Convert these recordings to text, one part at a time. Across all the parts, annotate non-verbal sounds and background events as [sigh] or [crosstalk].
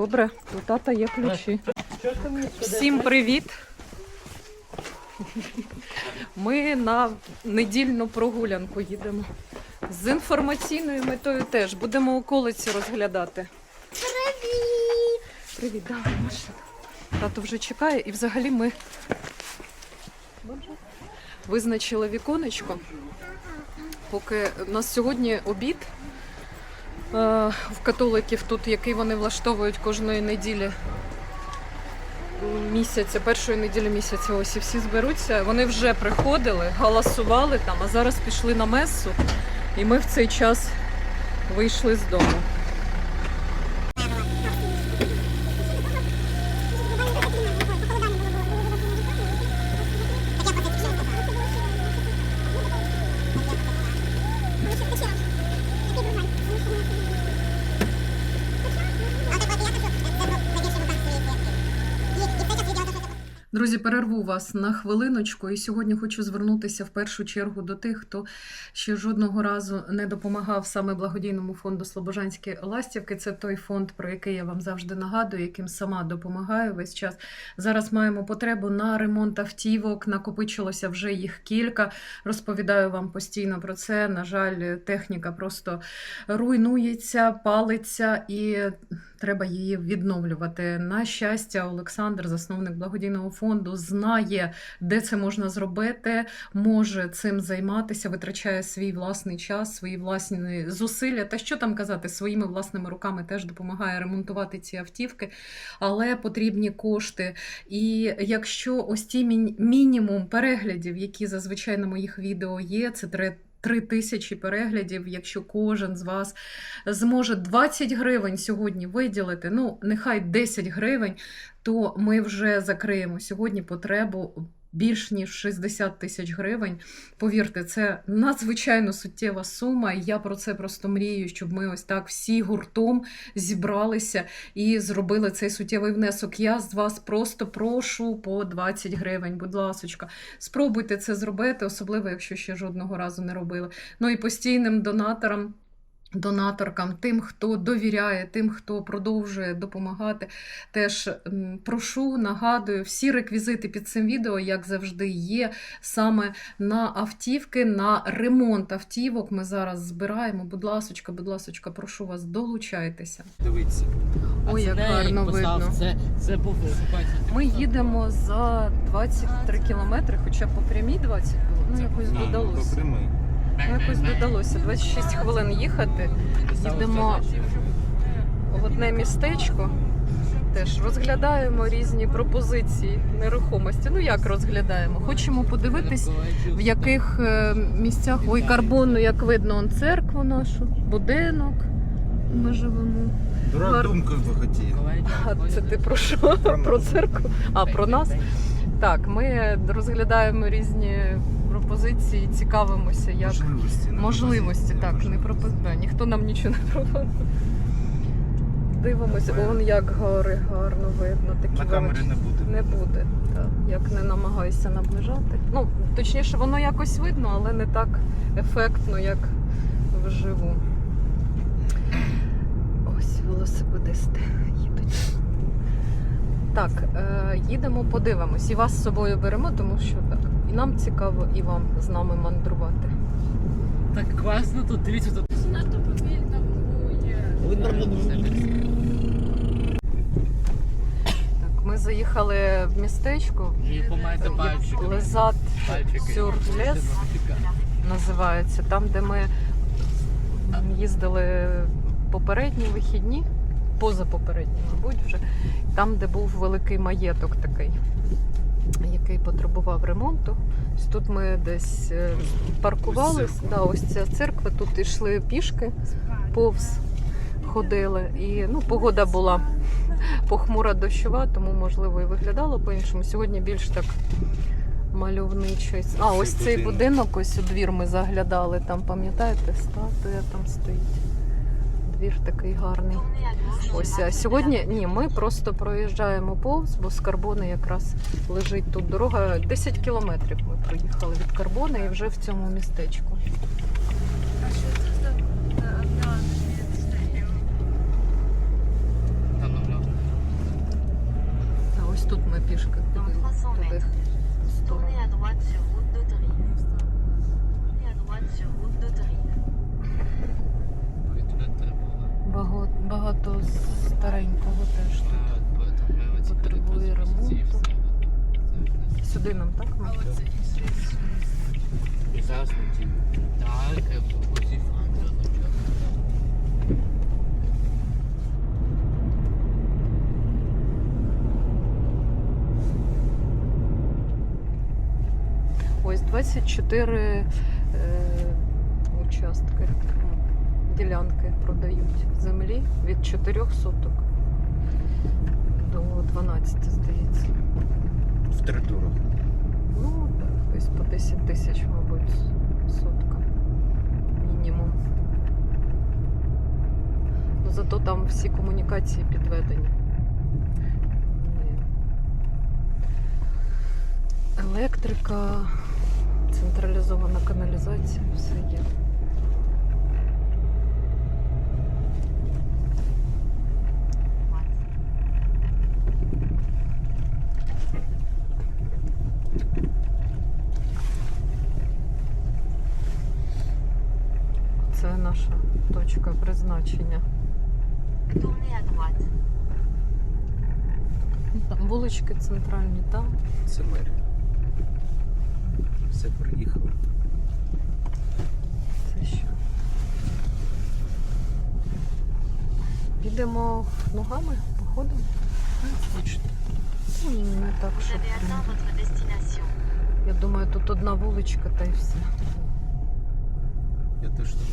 Добре, у тата є ключі. Всім привіт! Ми на недільну прогулянку їдемо. З інформаційною метою теж будемо околиці розглядати. Привіт! Привіт, давай, Маша. Тато вже чекає, і взагалі ми визначили віконечко. Поки у нас сьогодні обід в католиків тут, який вони влаштовують кожної неділі місяця, першої неділі місяця, ось і всі зберуться. Вони вже приходили, галасували там, а зараз пішли на месу, і ми в цей час вийшли з дому. Вас на хвилиночку, і сьогодні хочу звернутися в першу чергу до тих, хто ще жодного разу не допомагав саме благодійному фонду Слобожанські ластівки. Це той фонд, про який я вам завжди нагадую, яким сама допомагаю весь час. Зараз маємо потребу на ремонт автівок. Накопичилося вже їх кілька. Розповідаю вам постійно про це. На жаль, техніка просто руйнується, палиться і треба її відновлювати. На щастя, Олександр, засновник благодійного фонду, знає, де це можна зробити, може цим займатися, витрачає свій власний час, свої власні зусилля. Та що там казати, своїми власними руками теж допомагає ремонтувати ці автівки, але потрібні кошти. І якщо ось ті мін- мінімум переглядів, які зазвичай на моїх відео є, це три. Три тисячі переглядів, якщо кожен з вас зможе 20 гривень сьогодні виділити, ну нехай 10 гривень, то ми вже закриємо сьогодні потребу більш ніж 60 тисяч гривень. Повірте, це надзвичайно суттєва сума. І я про це просто мрію, щоб ми ось так всі гуртом зібралися і зробили цей суттєвий внесок. Я з вас просто прошу по 20 гривень. Будь ласочка, спробуйте це зробити, особливо якщо ще жодного разу не робили. Ну і постійним донаторам. Донаторкам, тим, хто довіряє, тим, хто продовжує допомагати. Теж прошу, нагадую, всі реквізити під цим відео, як завжди, є саме на автівки, на ремонт автівок. Ми зараз збираємо. Будь ласочка, будь ласочка, прошу вас, долучайтеся. Дивіться. Ой, як гарно видно. Це, це був Ми їдемо за 23 кілометри, хоча по прямій 20 було. Ну, якось додалося. Ну, якось додалося 26 хвилин їхати. Їдемо в одне містечко. Теж розглядаємо різні пропозиції нерухомості. Ну як розглядаємо? Хочемо подивитись, в яких е, місцях. Ой, карбону, як видно, он церкву нашу, будинок. Ми живемо. Дурак Гар- думкою би хотів. А це ти про що? Про Про церкву? А про нас? Так, ми розглядаємо різні пропозиції, цікавимося, як Можливості. не можливості. пропозиції, Так, не можливості. да, ніхто нам нічого не пропонує. Дивимося, он як гори гарно видно. Такі На камері не буде. Не буде, так. Як не намагаюся наближати. Ну, точніше, воно якось видно, але не так ефектно, як вживу. Ось велосипедисти їдуть. Так, е, їдемо, подивимось. І вас з собою беремо, тому що так. І нам цікаво, і вам з нами мандрувати. Так класно тут, дивіться тут. Занадто повільно буде. Так, ми заїхали в містечко. І помайте пальчики. Сюрлес називається. Там, де ми їздили попередні вихідні, позапопередні, мабуть, вже. Там, де був великий маєток такий, який потребував ремонту. Ось Тут ми десь е, паркувались. Да, ось ця церква, тут йшли пішки, повз ходили. І ну, погода була похмура дощова, тому можливо і виглядало по-іншому. Сьогодні більш так мальовничо. А, ось цей будинок, ось у двір ми заглядали. Там, пам'ятаєте, статуя там стоїть двір такий гарний. Ось сьогодні ні, ми просто проїжджаємо повз, бо з карбони якраз лежить тут дорога. 10 кілометрів ми проїхали від карбони і вже в цьому містечку. Ось тут ми пішки туди. Сюди нам так? А Мать? оце і І зараз ті. Так, е, оці франки Ось 24 е, участки, ну, ділянки продають землі від 4 соток до 12, здається. В три тури. Ну, десь по 10 тисяч, мабуть, сотка. Мінімум. Ну, зато там всі комунікації підведені. Електрика, централізована каналізація, все є. Це наша точка призначення. Ну, Там вулички центральні, там. Це мерія. Все приїхало. Це що? Підемо ногами, походимо. Отлично. Ну, Не так, Vous що. avez atteint votre destination. Я думаю, тут одна вуличка та й все. Я теж так.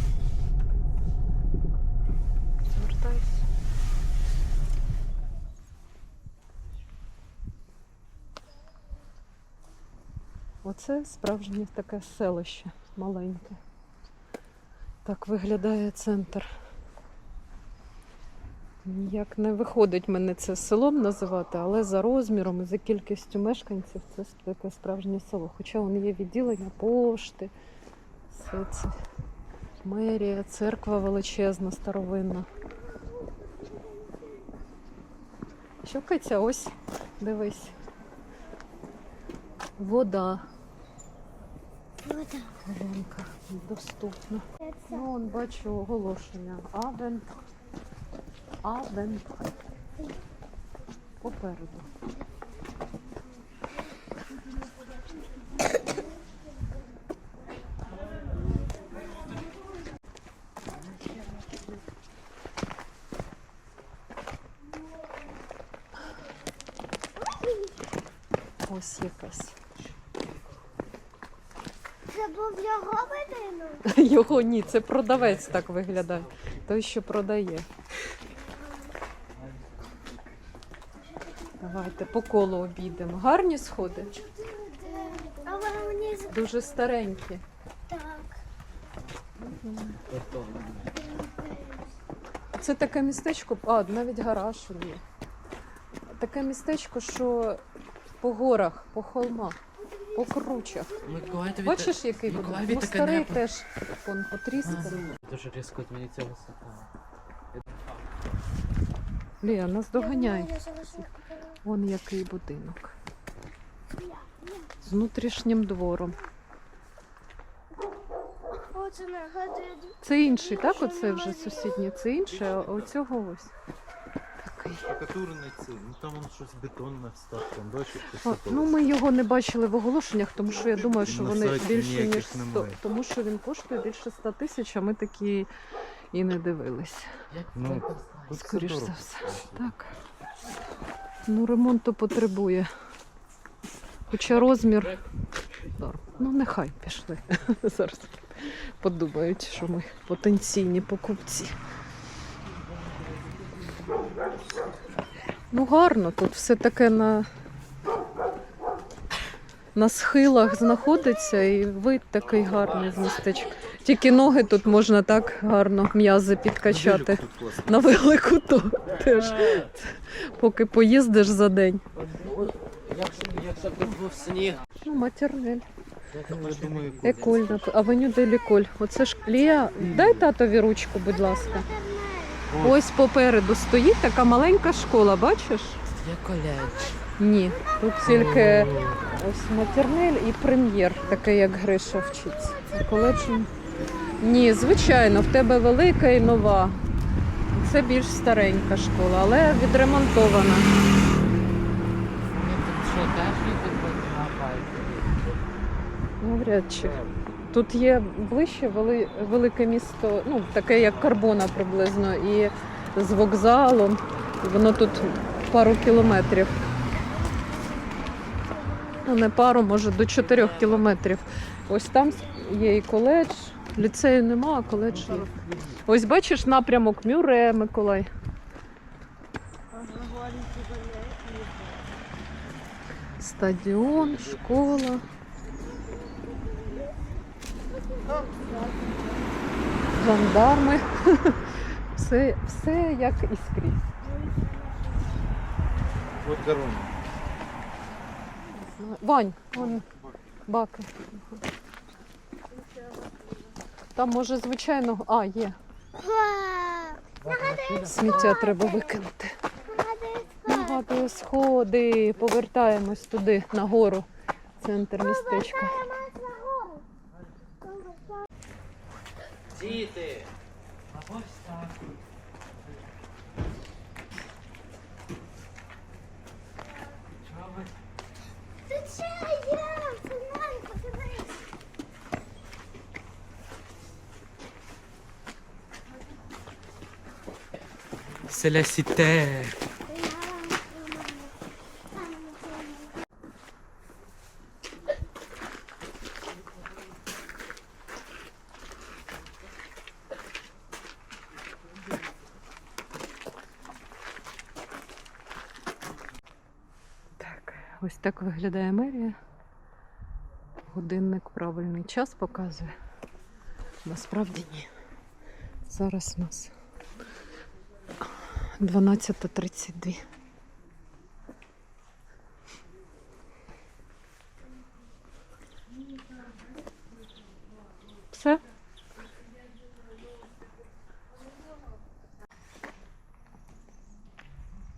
Звертайся. Оце справжнє таке селище маленьке. Так виглядає центр. Ніяк не виходить мене це селом називати, але за розміром і за кількістю мешканців це таке справжнє село. Хоча воно є відділення пошти, все це мерія, церква величезна, старовинна. Що ось дивись. Вода. Воронка доступна. Ну, он бачу оголошення. Авен. Авен. Попереду. Ось якась. Це був його будинок? [laughs] Його ні, це продавець так виглядає. Той, що продає. Давайте по колу обійдемо. Гарні сходи, Але з- дуже старенькі. так. Це таке містечко, а навіть гараж є. Таке містечко, що по горах, по холмах, по кручах. Миколай тобі Бачиш, який буде? Миколаєві Ну, таке старий небо. теж вон потрісканий. Дуже різко від мені ця висота. Лія, нас залишила. Вон який будинок. З внутрішнім двором. Це інший, так? Оце вже сусіднє. Це інше, а оцього ось. Це, ну там воно щось бетонне встав, там бачиш, О, ну ми його не бачили в оголошеннях, тому що я думаю, що На вони сайті більше ніж 100, немає. тому що він коштує більше 100 тисяч, а ми такі і не дивились. Ну, це? Скоріш за дорого. все. Так. Ну, ремонту потребує. Хоча розмір. Ну, нехай пішли. [laughs] Зараз подумають, що ми потенційні покупці. Ну, гарно, тут все таке на, на схилах знаходиться і вид такий гарний з містечка. Тільки ноги тут можна так гарно м'язи підкачати. На велику то теж, поки поїздиш за день. Якщо, був сніг. Ну, матернель. Еколь, авеню де Ліколь. Оце ж Лія, дай татові ручку, будь ласка. Ось попереду стоїть така маленька школа, бачиш? Я колядж. Ні. Тут тільки ось матернель і прем'єр, такий, як Гриша вчиться. Коледж. Ні, звичайно, в тебе велика і нова. Це більш старенька школа, але відремонтована. Навряд чи. Тут є ближче вели, велике місто, ну таке як Карбона приблизно, і з вокзалом. Воно тут пару кілометрів. Ну, не пару, може, до чотирьох кілометрів. Ось там є і коледж. Ліцею нема, а коледж є. Ось бачиш напрямок Мюре, Миколай. Стадіон, школа. Жандарми. [laughs] Все, все як і скрізь. Вот корона. Вань, вон баки. Там може звичайно. А, є. Сміття треба викинути. Нагадую, сходи. Повертаємось туди, нагору. Центр містечка. Діти! А ось так. Чого ви? Це я, Фернан, подивись. C'est la cité. Так, виглядає мерія. Годинник правильний час показує. Насправді ні. Зараз у нас 12.32. Все?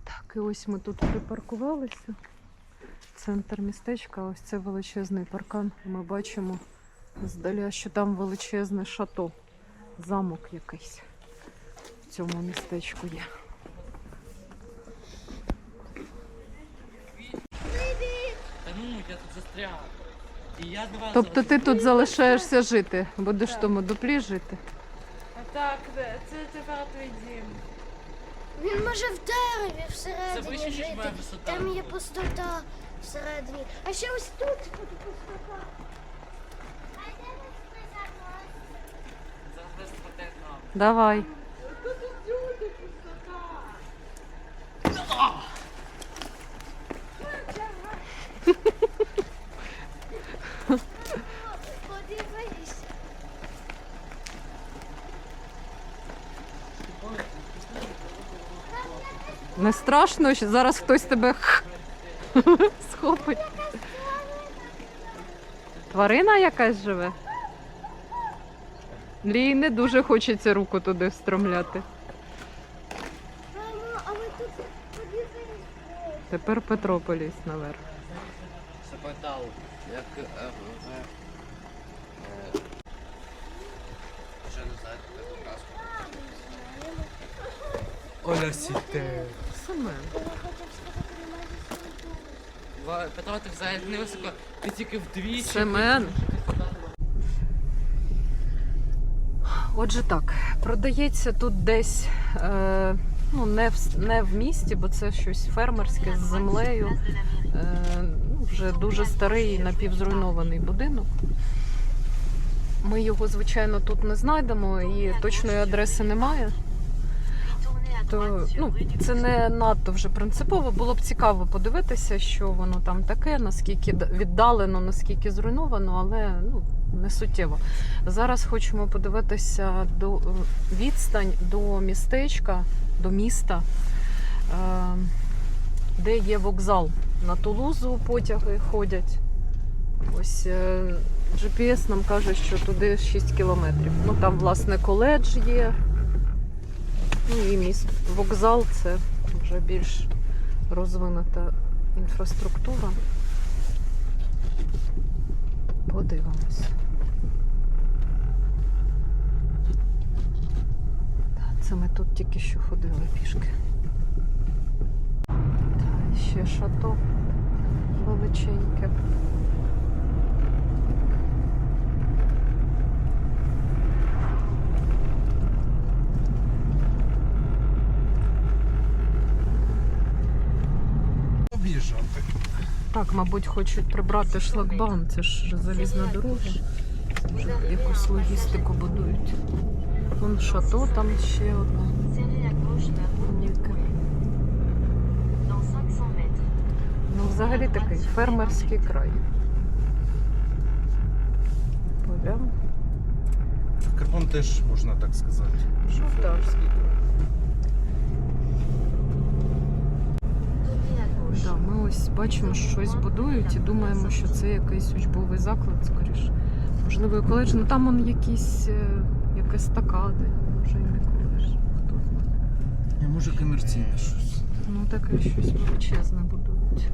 Так, і ось ми тут припаркувалися. Центр містечка, ось це величезний паркан. Ми бачимо здаля, що там величезне шато, замок якийсь в цьому містечку є. Та ну, я тут застряг. І я до Тобто ти тут залишаєшся жити, будеш в тому дуплі жити. Так, це тепер твій дім. Він може в дереві Це всередині вище, ніж жити. моя висота. Там є пустота всередині. А ще тут. Давай. Не страшно, що зараз хтось тебе [laughs] схопить. Тварина якась живе. Лій не дуже хочеться руку туди встромляти. Тепер Петро поліз наверх. Запитав, як е, е, е, вже не знаю, яку казку. Оля сіте. Семен. Петро, ти взагалі не високо, ти тільки вдвічі. Семен. Отже, так, продається тут десь е, ну, не, в, не в місті, бо це щось фермерське з землею. Е, ну, вже дуже старий напівзруйнований будинок. Ми його, звичайно, тут не знайдемо і точної адреси немає. То ну, це не надто вже принципово. Було б цікаво подивитися, що воно там таке, наскільки віддалено, наскільки зруйновано, але ну, не суттєво. Зараз хочемо подивитися до відстань до містечка, до міста, е, де є вокзал. На Тулузу потяги ходять. Ось е, GPS нам каже, що туди 6 кілометрів. Ну там, власне, коледж є. Ну і міст. Вокзал це вже більш розвинута інфраструктура. Подивимось. Це ми тут тільки що ходили пішки. Та, ще шато величеньке. Так, мабуть, хочуть прибрати шлагбаум, це ж залізна дорога. Може, якусь логістику будують. Вон шато, там ще одне. Serrez à gauche vers Яке. Dans 500 mètres, Ну, взагалі такий фермерський край. Поля. Карбон теж можна так сказати. Ну, так. фермерський. tournez à gauche. Да, ми ось бачимо, що щось будують і думаємо, що це якийсь учбовий заклад, скоріше. Можливо, і коледж. Ну там он якісь е, як може і не коледж. Хто знає. А може комерційне щось. Ну таке щось величезне будують.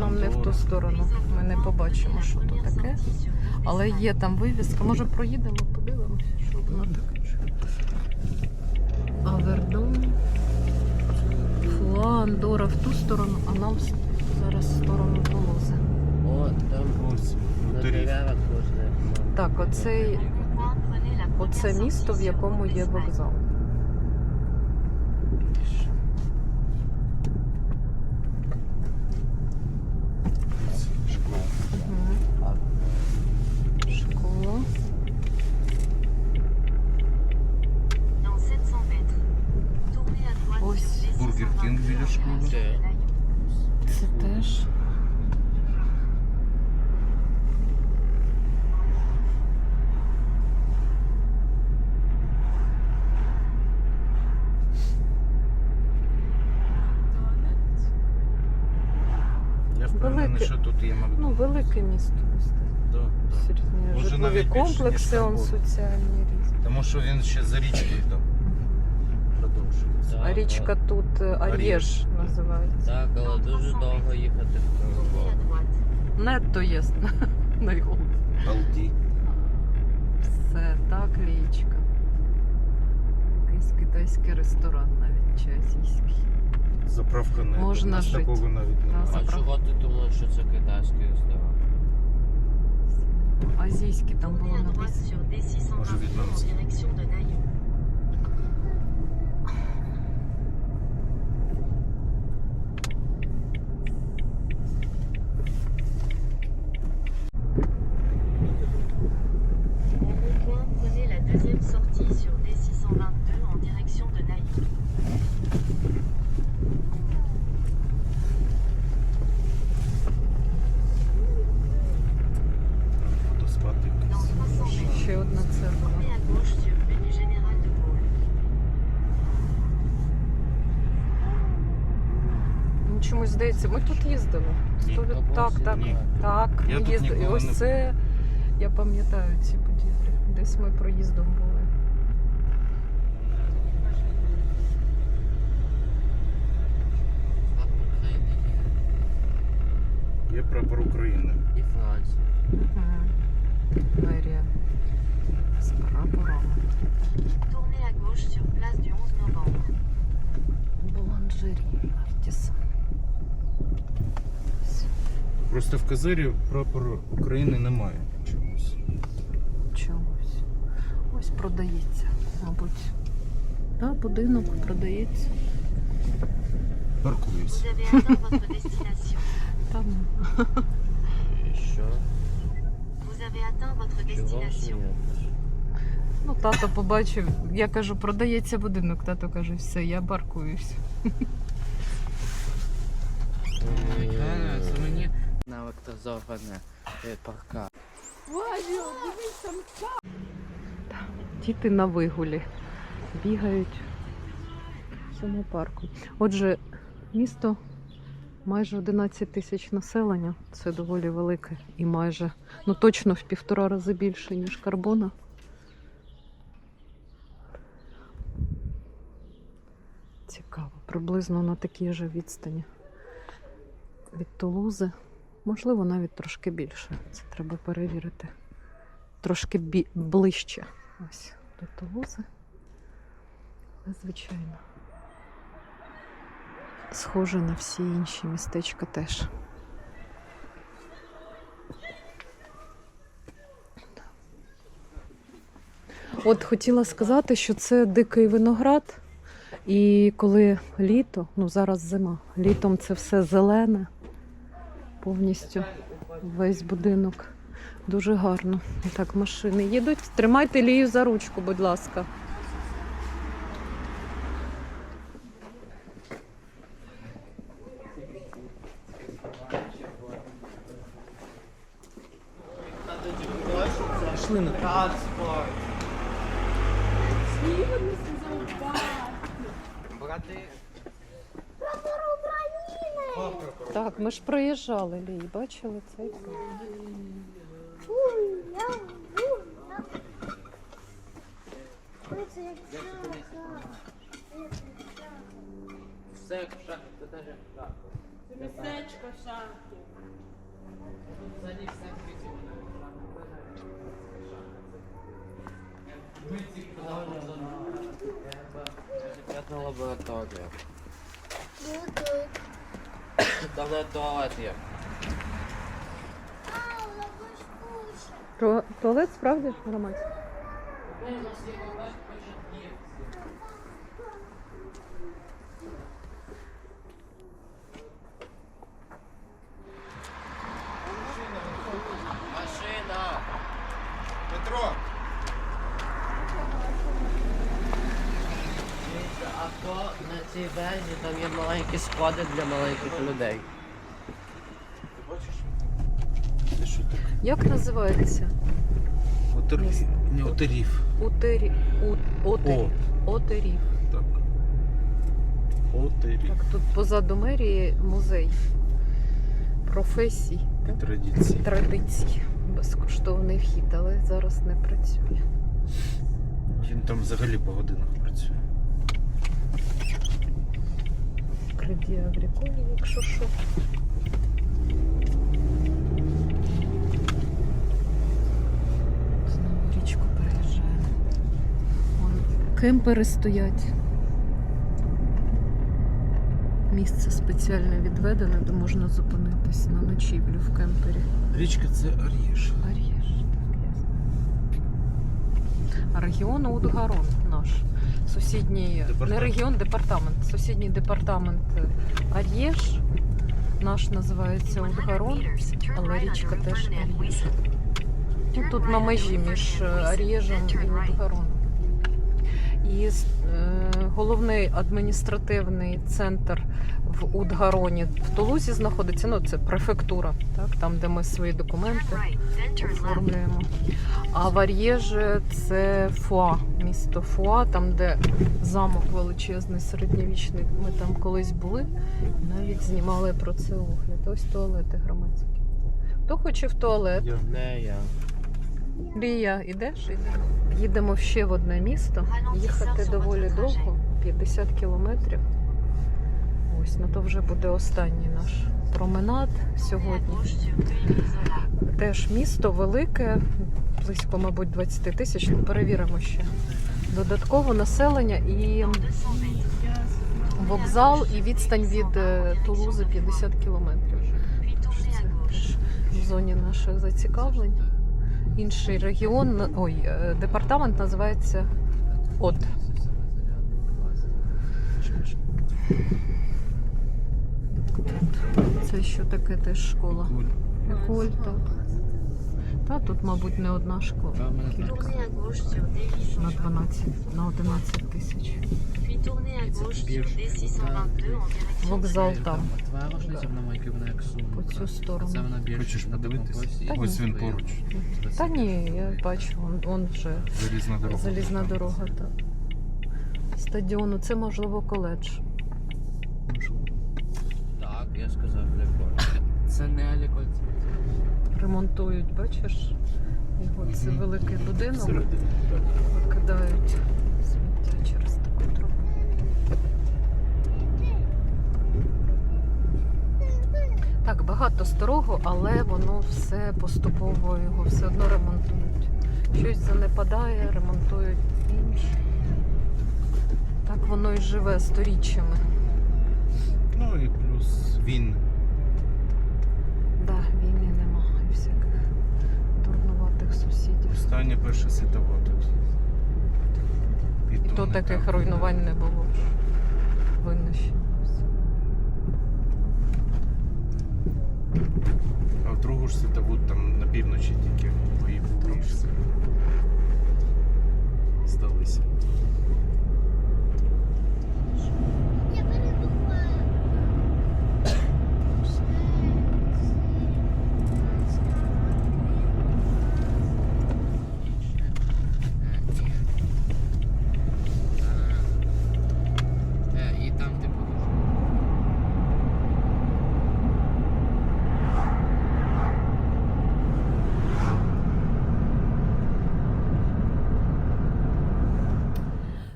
Нам не в ту сторону. Ми не побачимо, що то таке. Але є там вивіска. Може проїдемо, подивимося, що воно таке. Фуа, в ту сторону, а нам зараз в сторону Тулузи. О, там Ось на хуторів. Так, оцей, оце місто, в якому є вокзал. Школа. Мгм. Школа. Dans 700 mètres, tournez à droite Ось sur Бургер Кінг біля школи. Де? Це теж. Я впевнений, Велике. що тут є Ну, Макдональдс. Місто. ось. Да, да. Серйозні житлові навіть більше, ніж комплекси, он Карбон. соціальні різні. Тому що він ще за річкою там продовжується. А річка тут е, Ар'єш називається. Так, але дуже довго їхати. Нетто є [laughs] на його. Алді. Все, так, річка. Якийсь китайський ресторан навіть чи азійський. Заправка не Можна у нас жити. такого навіть немає. А чого ти думав, що це китайський ресторан? Азійський там було Tournez à droite написано. sur D622 Може, en в'єтнамський. Здається, ми тут їздили. Ні, Сто Так, так, Ні. так. Я ми тут їздили. Ніколи ось не це, я пам'ятаю ці будівлі. Десь ми проїздом були. Флаг України Є прапор України. і Франції. Угу. Мерія. З прапорами. Tournez à gauche sur place du 11 novembre. Буланжері. Просто в Казарі прапор України немає чомусь. Чомусь. Ось продається, мабуть. Так, будинок продається. Паркуюсь. Там що? Ну, тато побачив. Я кажу, продається будинок. Тато каже, все, я паркуюсь. Е, Це мені наелектризоване е, парка. Діти на вигулі бігають в цьому парку. Отже, місто майже 11 тисяч населення. Це доволі велике і майже, ну точно в півтора рази більше, ніж Карбона. Цікаво, приблизно на такій же відстані від Тулузи. Можливо, навіть трошки більше. Це треба перевірити. трошки бі- ближче. Ось до Тулузи. Але, звичайно. Схоже на всі інші містечка теж. От хотіла сказати, що це дикий виноград. І коли літо, ну зараз зима, літом це все зелене, повністю весь будинок. Дуже гарно. І так, машини їдуть. Тримайте лію за ручку, будь ласка. Пішли на Транспорт. Брати. Так, ми ж проїжджали лій, бачили цей. Все як це теж як. Це містечко. Взагалі все лабораторія. Там навіть туалет є. Туалет справді громадський? Машина! Петро! Дивіться, А то вежі там є маленькі сходи для маленьких людей. Ти бачиш? Це що таке? Як називається? Отерів. Не отерів. Утері... У... Отері... Отерів. так. Отерів. Так, тут позаду мерії музей професій І традиції. традицій. Безкоштовний вхід, але зараз не працює. Він там взагалі по годинах Кредія Агріколі, якщо що. Знову річку переїжджаємо. Кемпери стоять. Місце спеціально відведене, де можна зупинитись на ночівлю в кемпері. Річка це Ар'єш. Ар'єш, так ясно. Регіон Удгарон наш. Сусідній не регіон, департамент. Сусідній департамент е, Ар'єш. Наш називається Удгарон, але річка теж Ар'єш. Ну, тут на межі між е, Ар'єжем і Удгароном. І е, головний адміністративний центр в Удгароні в Тулузі знаходиться. Ну, це префектура, так, там, де ми свої документи оформлюємо. А в Ар'єже це Фуа, місто Фуа, там, де замок величезний, середньовічний. Ми там колись були, навіть знімали про це огляд. Ось туалети громадські. Хто хоче в туалет? Я Не ідеш? Їдемо ще в одне місто. Їхати доволі довго, 50 кілометрів. Ось, ну то вже буде останній наш променад сьогодні. Теж місто велике, близько, мабуть, 20 тисяч. Перевіримо ще. Додатково населення і вокзал, і відстань від е, Тулузи 50 кілометрів. В зоні наших зацікавлень. Інший регіон, ой, е, департамент називається Од. Це що таке теж школа? Еколь, так. Та тут, мабуть, не одна школа. Кілька. Tournez à gauche sur D800. На 12, на 11 тисяч. Puis tournez à gauche sur D622 en direction Вокзал там, по цю сторону. Хочеш подивитись? Та Ось він поруч. Та ні, я бачу, он, он вже Залізна дорога. залізна дорога. Так. Стадіону, це можливо коледж. Так, я сказав Леполь. Це не Аліколь, це Ремонтують, бачиш? Його це великий будинок. Викидають сміття через таку трубу. Так, багато старого, але воно все поступово його все одно ремонтують. щось занепадає, ремонтують інше. Так воно і живе сторіччями. Ну і плюс він. Да, війни нема і всяких дурнуватих сусідів. Останнє перше світово тут. І то не таких так. руйнувань не було. Винищень. А в другу ж світову там на півночі тільки бої трішки. Здалися. Я передумала. Е, І там типу.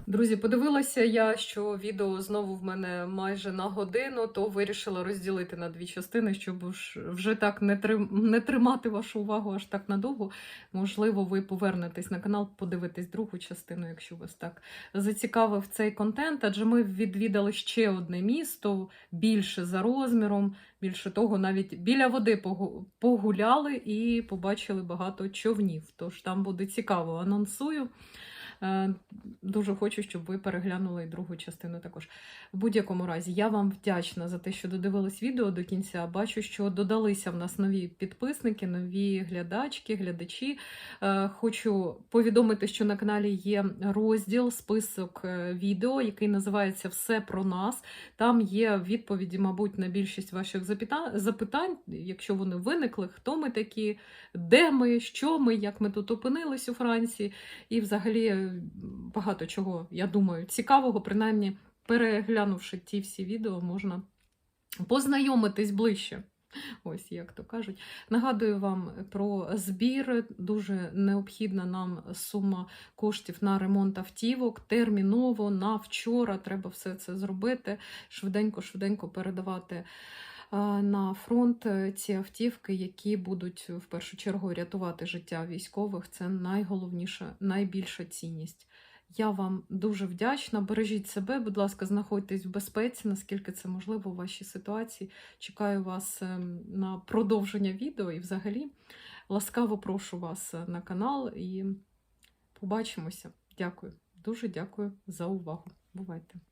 Друзі, подивилася я, що відео знову в мене майже на годину, то вирішила розділити на дві частини, щоб вже так не, трим... не тримати вашу увагу аж так надовго. Можливо, ви повернетесь на канал, подивитесь другу частину, якщо вас так зацікавив цей контент. Адже ми відвідали ще одне місто більше за розміром. Більше того, навіть біля води погуляли і побачили багато човнів. Тож там буде цікаво. Анонсую. Е, Дуже хочу, щоб ви переглянули і другу частину також. В будь-якому разі, я вам вдячна за те, що додивились відео до кінця. Бачу, що додалися в нас нові підписники, нові глядачки, глядачі. Е, Хочу повідомити, що на каналі є розділ, список е, відео, який називається Все про нас. Там є відповіді, мабуть, на більшість ваших запитань, якщо вони виникли, хто ми такі, де ми, що ми, як ми тут опинились у Франції. І взагалі багато чого, я думаю, цікавого, принаймні, переглянувши ті всі відео, можна познайомитись ближче. Ось як то кажуть. Нагадую вам про збір. Дуже необхідна нам сума коштів на ремонт автівок. Терміново на вчора треба все це зробити. Швиденько, швиденько передавати на фронт е, ці автівки, які будуть в першу чергу рятувати життя військових. Це найголовніша, найбільша цінність. Я вам дуже вдячна. Бережіть себе, будь ласка, знаходьтесь в безпеці, наскільки це можливо у вашій ситуації. Чекаю вас ем, на продовження відео і взагалі ласкаво прошу вас е, на канал і побачимося. Дякую. Дуже дякую за увагу. Бувайте!